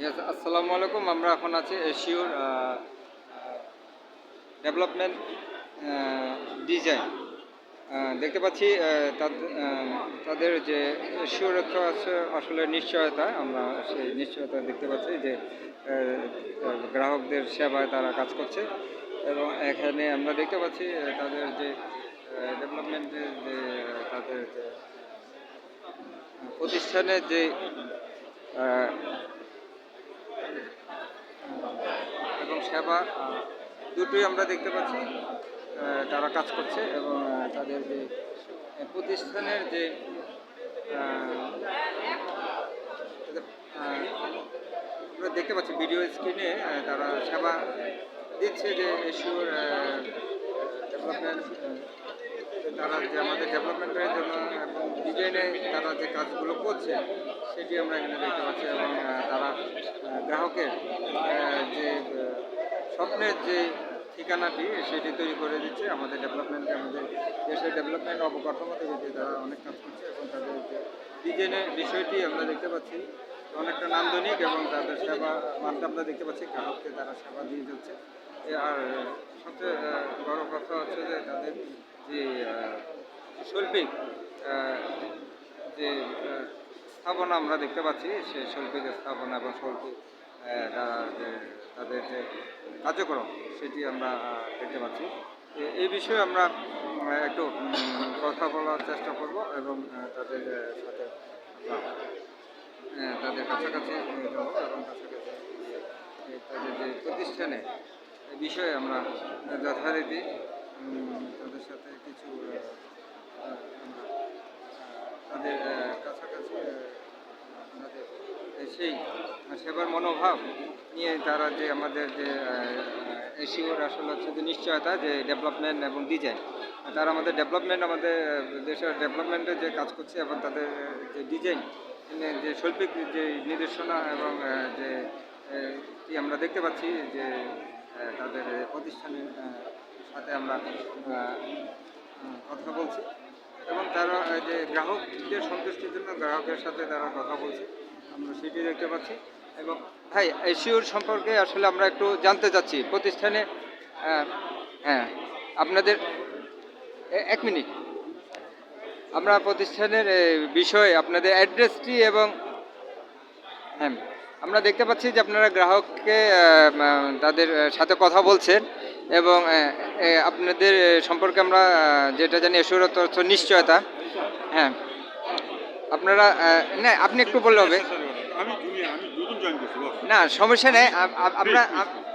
Yes, আসসালামু আলাইকুম আমরা এখন আছি এশিওর ডেভেলপমেন্ট ডিজাইন দেখতে পাচ্ছি আহ, তাদের যে একটা আছে আসলে নিশ্চয়তা আমরা সেই নিশ্চয়তা দেখতে পাচ্ছি যে গ্রাহকদের সেবায় তারা কাজ করছে। এবং এখানে আমরা দেখতে পাচ্ছি তাদের যে ডেভেলপমেন্টের যে তাদের প্রতিষ্ঠানের যে এবং সেবা দুটোই আমরা দেখতে পাচ্ছি তারা কাজ করছে এবং তাদের যে প্রতিষ্ঠানের যে আমরা দেখতে পাচ্ছি ভিডিও স্ক্রিনে তারা সেবা দিচ্ছে যে এশিওর ডেভেলপমেন্ট তারা যে আমাদের ডেভেলপমেন্টের জন্য এবং ডিজাইনে তারা যে কাজগুলো করছে, সেটি আমরা এখানে দেখতে পাচ্ছি এবং তারা গ্রাহকের যে স্বপ্নের যে ঠিকানাটি, সেটি তৈরি করে দিচ্ছে। আমাদের ডেভেলপমেন্টে আমাদের দেশের ডেভেলপমেন্ট অবকাঠামো তৈরিতে তারা অনেক কাজ করছে এবং তাদের যে ডিজাইনের বিষয়টি আমরা দেখতে পাচ্ছি। অনেকটা নান্দনিক এবং তাদের সেবা মানটা আমরা দেখতে পাচ্ছি। গ্রাহককে তারা সেবা দিয়ে যাচ্ছে। আর সবচেয়ে বড় কথা হচ্ছে যে তাদের যে শৈল্পিক যে স্থাপনা আমরা দেখতে পাচ্ছি সেই শৈল্পিক স্থাপনা এবং শৈল্পিক তাদের যে কার্যক্রম, সেটি আমরা দেখতে পাচ্ছি। এই বিষয়ে আমরা একটু কথা বলার চেষ্টা করব এবং তাদের সাথে তাদের কাছাকাছি যাব এবং কাছাকাছি তাদের যে প্রতিষ্ঠানে বিষয়ে আমরা যথারীতি তাদের সাথে কিছু তাদের কাছাকাছি আহ, তাদের সেই সেবার মনোভাব নিয়ে তারা যে আমাদের যে এশিওর আসলে হচ্ছে যে নিশ্চয়তা যে ডেভেলপমেন্ট এবং ডিজাইন তারা আমাদের ডেভেলপমেন্ট আমাদের দেশের ডেভেলপমেন্টে যে কাজ করছে এবং তাদের যে ডিজাইন যে শৈল্পিক যে নির্দেশনা এবং যে আমরা দেখতে পাচ্ছি যে তাদের প্রতিষ্ঠানের সাথে আমরা কথা বলছি। এবং তারা যে গ্রাহকদের সন্তুষ্টির জন্য গ্রাহকের সাথে তারা কথা বলছে, আমরা সেটি দেখতে পাচ্ছি। এবং ভাই এশিওর সম্পর্কে আসলে আমরা একটু জানতে চাচ্ছি। প্রতিষ্ঠানে হ্যাঁ আপনাদের এক মিনিট। আমরা প্রতিষ্ঠানের বিষয়ে আপনাদের অ্যাড্রেসটি এবং হ্যাঁ আমরা দেখতে পাচ্ছি যে আপনারা গ্রাহককে তাদের সাথে কথা বলছেন। এবং আপনাদের সম্পর্কে আমরা যেটা জানি এসুরত অর্থ নিশ্চয়তা। হ্যাঁ। আপনারা না আপনি একটু বললে হবে। না সমস্যা নেই। আপ- আপ- আমরা আপ-